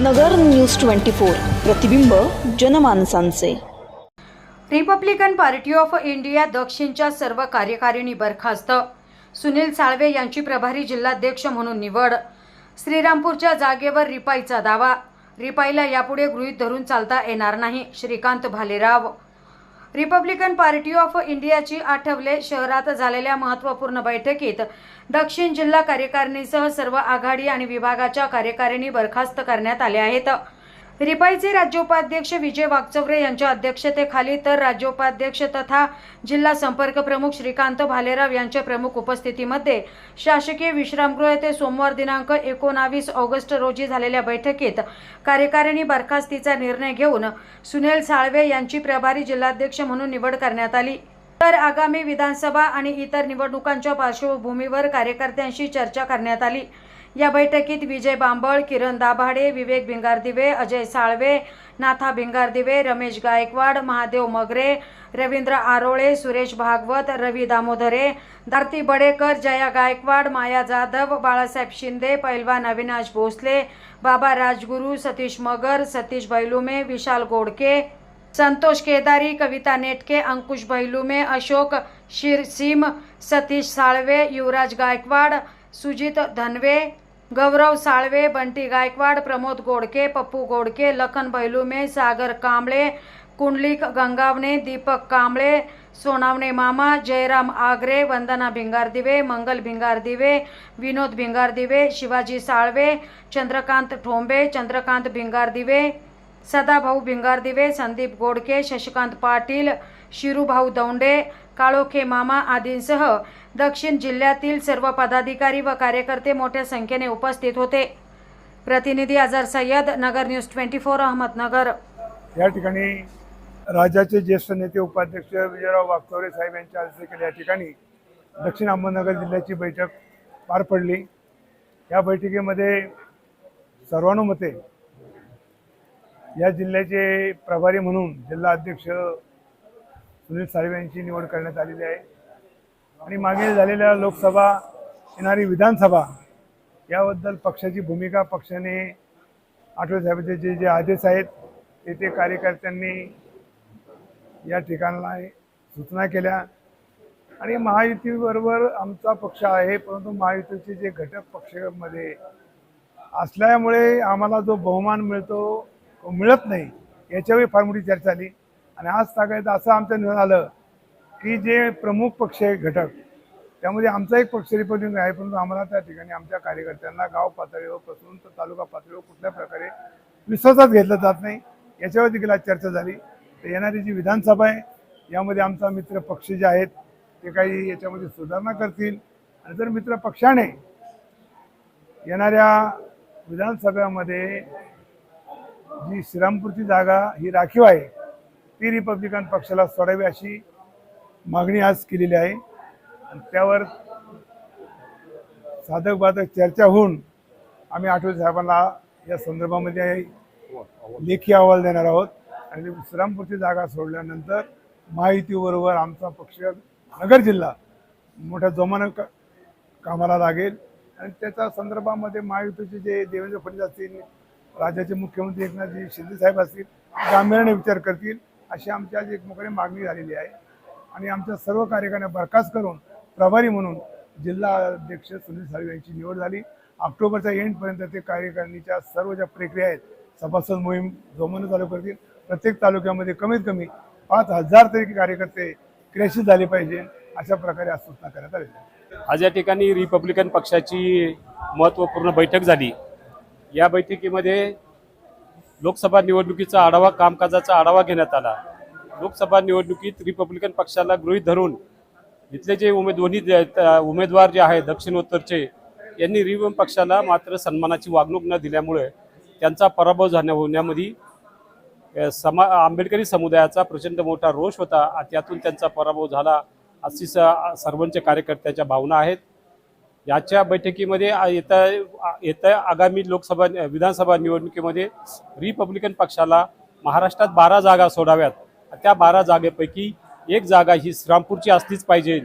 नगर news twenty four प्रतिबिंब जनमानसांचे. Republican party of India दक्षिणच्या सर्व कार्यकारिणी बरखास्त. सुनील साळवे यांची प्रभारी जिल्हाध्यक्ष म्हणून निवड. श्रीरामपूरच्या जागेवर रिपाईचा दावा. रिपाईला यापुढे गृहीत धरून चालता येणार नाही. Shrikant Bhalerao republican party of इंडियाची आठवले शहरात झालेल्या महत्त्वपूर्ण बैठकीत दक्षिण जिल्हा कार्यकारिणीसह सर्व आघाडी आणि विभागाच्या कार्यकारिणी बरखास्त करण्यात आल्या आहेत. रिपाईचे राज्योपाध्यक्ष विजय वागचौरे यांच्या अध्यक्षतेखाली तर राज्योपाध्यक्ष तथा जिल्हा संपर्क प्रमुख श्रीकांत भालेराव यांच्या प्रमुख उपस्थितीमध्ये शासकीय विश्रामगृह येथे सोमवार दिनांक एकोणावीस ऑगस्ट रोजी झालेल्या बैठकीत कार्यकारिणी बरखास्तीचा निर्णय घेऊन सुनील साळवे यांची प्रभारी जिल्हाध्यक्ष म्हणून निवड करण्यात आली. तर आगामी विधानसभा आणि इतर निवडणुकांच्या पार्श्वभूमीवर कार्यकर्त्यांशी चर्चा करण्यात आली. या बैठकीत विजय बांबळ किरण दाभाडे विवेक भिंगारदिवे अजय साळवे नाथा भिंगारदिवे रमेश गायकवाड महादेव मगरे रवींद्र आरोळे सुरेश भागवत रवी दामोदरे धारती बडेकर जया गायकवाड माया जाधव बाळासाहेब शिंदे पैलवान अविनाश भोसले बाबा राजगुरू सतीश मगर सतीश बैलुमे विशाल गोडके संतोष केदारी कविता नेटके अंकुश बैलुमे अशोक शिरसीम सतीश साळवे युवराज गायकवाड सुजित धनवे गौरव साळवे बंटी गायकवाड प्रमोद गोडके पप्पू गोडके लखन बैलुमे सागर कांबळे कुंडलिक गंगावणे दीपक कांबळे सोनावणे मामा जयराम आगरे वंदना भिंगारदिवे मंगल भिंगारदिवे विनोद भिंगारदिवे शिवाजी साळवे चंद्रकांत ठोंबे चंद्रकांत भिंगारदिवे सदाभाऊ भिंगारदिवे संदीप गोडके शशिकांत पाटील शिरूभाऊ दौंडे काळोखे मामा आदींसह दक्षिण जिल्ह्यातील सर्व पदाधिकारी व कार्यकर्ते मोठ्या संख्येने उपस्थित होते. प्रतिनिधी Azhar Sayyad Nagar news twenty four Ahmednagar. या ठिकाणी राज्याचे ज्येष्ठ नेते उपाध्यक्ष विजयराव वागचौरे साहेब यांच्या हस्ते या ठिकाणी दक्षिण अहमदनगर जिल्ह्याची बैठक पार पडली. या बैठकीमध्ये सर्वानुमते या जिल्ह्याचे प्रभारी म्हणून जिल्हा अध्यक्ष सुनील साळवे यांची निवड करण्यात आलेली आहे. आणि मागे झालेल्या लोकसभा येणारी विधानसभा याबद्दल पक्षाची भूमिका पक्षाने आठवे साहेबांचे जे जे आदेश आहेत ते ते कार्यकर्त्यांनी या ठिकाणाला सूचना केल्या. आणि महायुतीबरोबर आमचा पक्ष आहे परंतु महायुतीचे जे घटक पक्षामध्ये असल्यामुळे आम्हाला जो बहुमान मिळतो मिळत नाही. याच्यावर फार मोठी चर्चा आली. आणि आज सांगायचं असं आमचं निर्णय आलं की जे प्रमुख पक्ष आहे घटक त्यामध्ये आमचा एक पक्ष रिपब्लिकन आहे परंतु आम्हाला त्या ठिकाणी आमच्या कार्यकर्त्यांना गाव पातळीवर पासून तर तालुका पातळीवर कुठल्या प्रकारे विश्वासात घेतलं जात नाही याच्यावर देखील आज चर्चा झाली. तर येणारी जी विधानसभा आहे यामध्ये आमचा मित्र पक्ष जे आहेत ते काही याच्यामध्ये सुधारणा करतील. आणि जर मित्र पक्षाने येणाऱ्या विधानसभेमध्ये जी श्रीरामपूरची जागा ही राखीव आहे ती रिपब्लिकन पक्षाला सोडावी अशी मागणी आज केलेली आहे. आणि त्यावर साधक बाधक चर्चा होऊन आम्ही आठवले साहेबांना या संदर्भामध्ये लेखी अहवाल देणार आहोत. आणि श्रीरामपूरची जागा सोडल्यानंतर महायुतीबरोबर आमचा पक्ष नगर जिल्हा मोठ्या जोमानं का कामाला लागेल. आणि त्याच्या संदर्भामध्ये महायुतीचे जे देवेंद्र फडणवीस असतील राज्याचे मुख्यमंत्री एकनाथजी शिंदे साहेब असतील गांभीर्याने विचार करतील. अशी आमच्या आज एकमुखाने मागणी झालेली आहे. आणि आमच्या सर्व कार्यकाऱ्यांना बरखास्त करून प्रभारी म्हणून जिल्हा अध्यक्ष सुनील साळवे यांची निवड झाली. ऑक्टोबरच्या एंडपर्यंत ते कार्यकारिणीच्या सर्व ज्या प्रक्रिया आहेत सभासद मोहीम जोमानं चालू करतील. प्रत्येक तालुक्यामध्ये कमीत कमी पाच हजार तरी कार्यकर्ते क्रियाशील झाले पाहिजे अशा प्रकारे आज सूचना करण्यात आलेली आज या ठिकाणी रिपब्लिकन पक्षाची महत्त्वपूर्ण बैठक झाली. या बैठकीमध्ये लोकसभा निवडणुकीचा आढावा कामकाजाचा आढावा घेण्यात आला. लोकसभा निवडणुकीत रिपब्लिकन पक्षाला गृहीत धरून इथले जे उमेद दोन्ही आहेत, उमेदवार जे आहेत दक्षिणोत्तरचे यांनी रिपब्लिकन पक्षाला मात्र सन्मानाची वागणूक न दिल्यामुळे त्यांचा पराभव झाल्या होण्यामध्ये समा आंबेडकरी समुदायाचा प्रचंड मोठा रोष होता. त्यातून त्यांचा पराभव झाला अशी स सर्वांच्या कार्यकर्त्याच्या भावना आहेत. याच्या बैठकीमध्ये येत्या येत्या आगामी लोकसभा विधानसभा निवडणुकीमध्ये रिपब्लिकन पक्षाला महाराष्ट्रात बारा जागा सोडाव्यात. त्या बारा जागेपैकी एक जागा ही श्रीरामपूरची असलीच पाहिजे.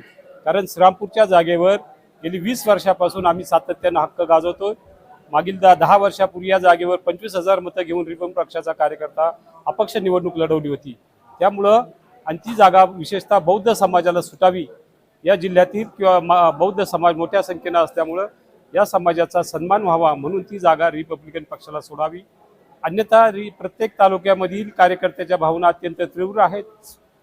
कारण श्रीरामपूरच्या जागेवर गेली वीस वर्षापासून आम्ही सातत्यानं हक्क गाजवतो. मागील दा- दहा वर्षापूर्वी या जागेवर पंचवीस हजार मतं घेऊन रिपब्लिक पक्षाचा कार्यकर्ता अपक्ष निवडणूक लढवली होती. त्यामुळं आणि ती जागा विशेषतः बौद्ध समाजाला सुटावी या जिल्ह्यातील किंवा मा- बौद्ध समाज मोठ्या संख्येनं असल्यामुळं या समाजाचा सन्मान व्हावा म्हणून ती जागा रिपब्लिकन पक्षाला सोडावी. अन्यथा रि प्रत्येक तालुक्यामधील कार्यकर्त्याच्या भावना अत्यंत तीव्र आहेत.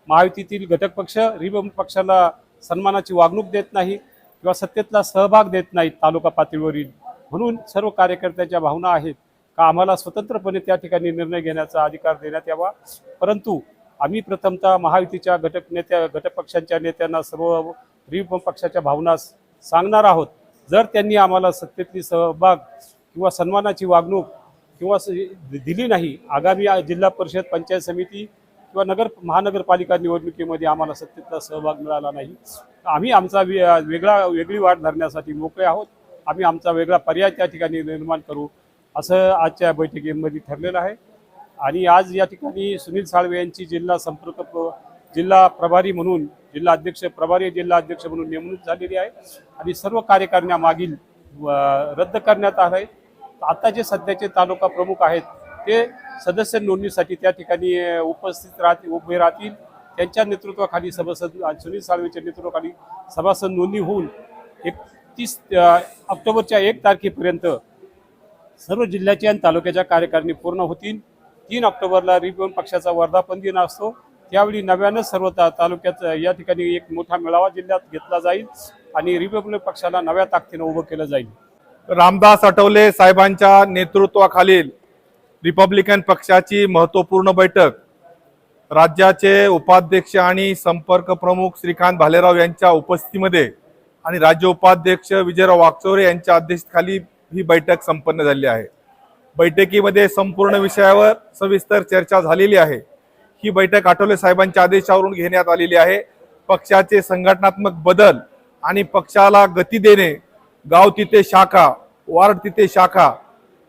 महायुतीतील घटक पक्ष रिपब्लिक पक्षाला सन्मानाची वागणूक देत नाही किंवा सत्तेतला सहभाग देत नाहीत तालुका पातळीवरील. म्हणून सर्व कार्यकर्त्याच्या भावना आहेत का आम्हाला स्वतंत्रपणे त्या ठिकाणी निर्णय घेण्याचा अधिकार देण्यात यावा? परंतु आम्ही प्रथमतः महायुतीच्या घटक नेत्या घटकपक्षांच्या नेत्यांना सर्व रिपब्लिक पक्षाच्या भावना सांगणार आहोत. जर त्यांनी आम्हाला सत्तेतली सहभाग किंवा सन्मानाची वागणूक किंवा दिली नाही आगामी जिल्हा परिषद पंचायत समिती किंवा नगर महानगरपालिका निवडणुकीमध्ये आम्हाला सत्तेतला सहभाग मिळाला नाही आम्ही आमचा वेगळा वेगळी वाट धरण्यासाठी मोकळे आहोत. आम्ही आमचा वेगळा पर्याय त्या ठिकाणी निर्माण करू असं आजच्या बैठकीमध्ये ठरलेलं आहे. आणि आज या ठिकाणी सुनील साळवे यांची जिल्हा संपर्क प्र- जिल्हा प्रभारी म्हणून जिल्हा अध्यक्ष प्रभारी जिल्हा अध्यक्ष म्हणून नेमणूक झालेली आहे. आणि सर्व कार्यकारिण्या मागील रद्द करण्यात आलं आहे आता जे सध्याचे तालुका प्रमुख आहेत ते सदस्य नोंदणीसाठी त्या ठिकाणी उपस्थित राहतील उभे राहतील. त्यांच्या नेतृत्वाखाली सभासद सुनील साळवेच्या नेतृत्वाखाली सभासद नोंदणी होऊन एकतीस ऑक्टोबरच्या एक तारखेपर्यंत सर्व जिल्ह्याच्या आणि तालुक्याच्या कार्यकारिणी पूर्ण होतील. तीन ऑक्टोबरला रिपन पक्षाचा वर्धापन दिन असतो. त्यावेळी नव्यानं सर्व तालुक्यात या ठिकाणी एक मोठा मेळावा जिल्ह्यात घेतला जाईल आणि रिपब्लिक पक्षाला नव्या ताकदीनं उभं केलं जाईल. रामदास आठवले साहेबांच्या नेतृत्वाखालील रिपब्लिकन पक्षाची महत्त्वपूर्ण बैठक राज्याचे उपाध्यक्ष आणि संपर्क प्रमुख श्रीकांत भालेराव यांच्या उपस्थितीमध्ये आणि राज्य उपाध्यक्ष विजयराव वागचोरे यांच्या अध्यक्षतेखाली ही बैठक संपन्न झाली आहे. बैठकीमध्ये संपूर्ण विषयावर सविस्तर चर्चा झालेली आहे. ही बैठक आठवले साहेबांच्या आदेशावरून घेण्यात आलेली आहे. पक्षाचे संघटनात्मक बदल आणि पक्षाला गती देणे गाव तिथे शाखा वार्ड तिथे शाखा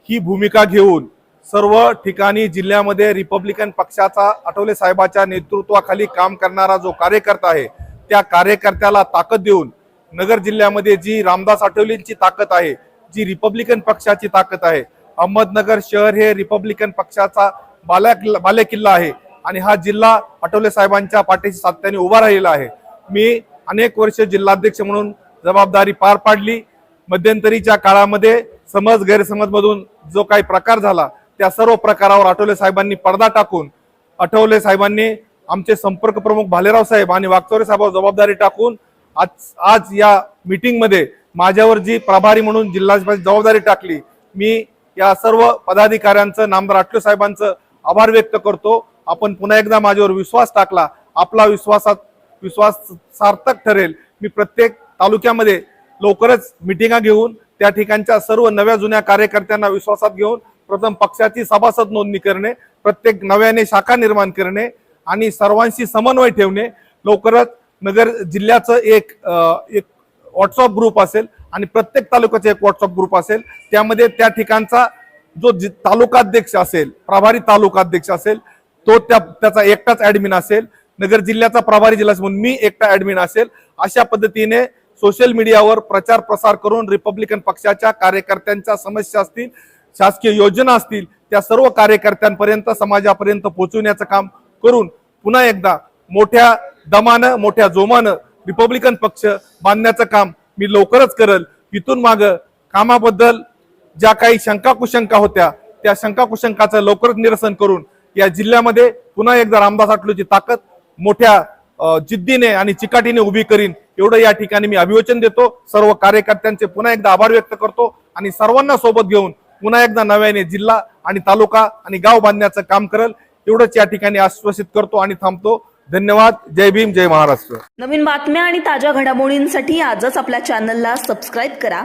ही भूमिका घेऊन सर्व ठिकाणी जिल्ह्यामध्ये रिपब्लिकन पक्षाचा आठवले साहेबाच्या नेतृत्वाखाली काम करणारा जो कार्यकर्ता आहे त्या कार्यकर्त्याला ताकद देऊन नगर जिल्ह्यामध्ये जी रामदास आठवलेंची ताकद आहे जी रिपब्लिकन पक्षाची ताकद आहे अहमदनगर शहर हे रिपब्लिकन पक्षाचा बाल्या बालेकिल्ला आहे. आणि हा जिल्हा आठवले साहेबांच्या पाठीशी सातत्याने उभा राहिलेला आहे. मी अनेक वर्ष जिल्हाध्यक्ष म्हणून जबाबदारी पार पाडली. मध्यंतरीच्या काळामध्ये समज गैरसमज मधून जो काही प्रकार झाला त्या सर्व प्रकारावर आठवले साहेबांनी पडदा टाकून आठवले साहेबांनी आमचे संपर्क प्रमुख भालेराव साहेब आणि वागचौरे साहेबांवर जबाबदारी टाकून आज आज या मीटिंगमध्ये माझ्यावर जी प्रभारी म्हणून जिल्हा जबाबदारी टाकली मी या सर्व पदाधिकाऱ्यांचं नामदार आटले साहेबांचं आभार व्यक्त करतो. आपण पुन्हा एकदा माझ्यावर विश्वास टाकला. आपला विश्वासात विश्वास सार्थक ठरेल. मी प्रत्येक तालुक्यामध्ये लवकरच मिटिंगा घेऊन त्या ठिकाणच्या सर्व नव्या जुन्या कार्यकर्त्यांना विश्वासात घेऊन प्रथम पक्षाची सभासद नोंदणी करणे प्रत्येक नव्याने शाखा निर्माण करणे आणि सर्वांशी समन्वय ठेवणे. लवकरच नगर जिल्ह्याचं एक एक व्हॉट्सअप ग्रुप असेल आणि प्रत्येक तालुक्याचा एक व्हॉट्सअप ग्रुप असेल. त्यामध्ये त्या ठिकाणचा जो जि- तालुकाध्यक्ष असेल प्रभारी तालुकाध्यक्ष असेल तो त्या त्याचा एकटाच ऍडमिन असेल. नगर जिल्ह्याचा प्रभारी जिल्हा म्हणून मी एकटा ऍडमिन असेल. अशा पद्धतीने सोशल मीडियावर प्रचार प्रसार करून रिपब्लिकन पक्षाच्या कार्यकर्त्यांच्या समस्या असतील शासकीय योजना असतील त्या सर्व कार्यकर्त्यांपर्यंत समाजापर्यंत पोहोचवण्याचं काम करून पुन्हा एकदा मोठ्या दमानं मोठ्या जोमानं रिपब्लिकन पक्ष बांधण्याचं काम मी लवकरच करल. इथून माग कामाबद्दल ज्या काही शंका कुशंका होत्या त्या शंका कुशंकाचं लवकरच निरसन करून या जिल्ह्यामध्ये पुन्हा एकदा रामदास आटलूची ताकद मोठ्या जिद्दीने आणि चिकाटीने उभी करीन. एवढं या ठिकाणी मी अभिवचन देतो. सर्व कार्यकर्त्यांचे पुन्हा एकदा आभार व्यक्त करतो आणि सर्वांना सोबत घेऊन पुन्हा एकदा नव्याने जिल्हा आणि तालुका आणि गाव बांधण्याचं काम करेल. एवढंच या ठिकाणी आश्वासित करतो आणि थांबतो. धन्यवाद. जय भीम जय महाराष्ट्र. नवीन बातम्या आणि ताज्या घडामोडींसाठी आजच आपल्या चॅनलला सबस्क्राईब करा.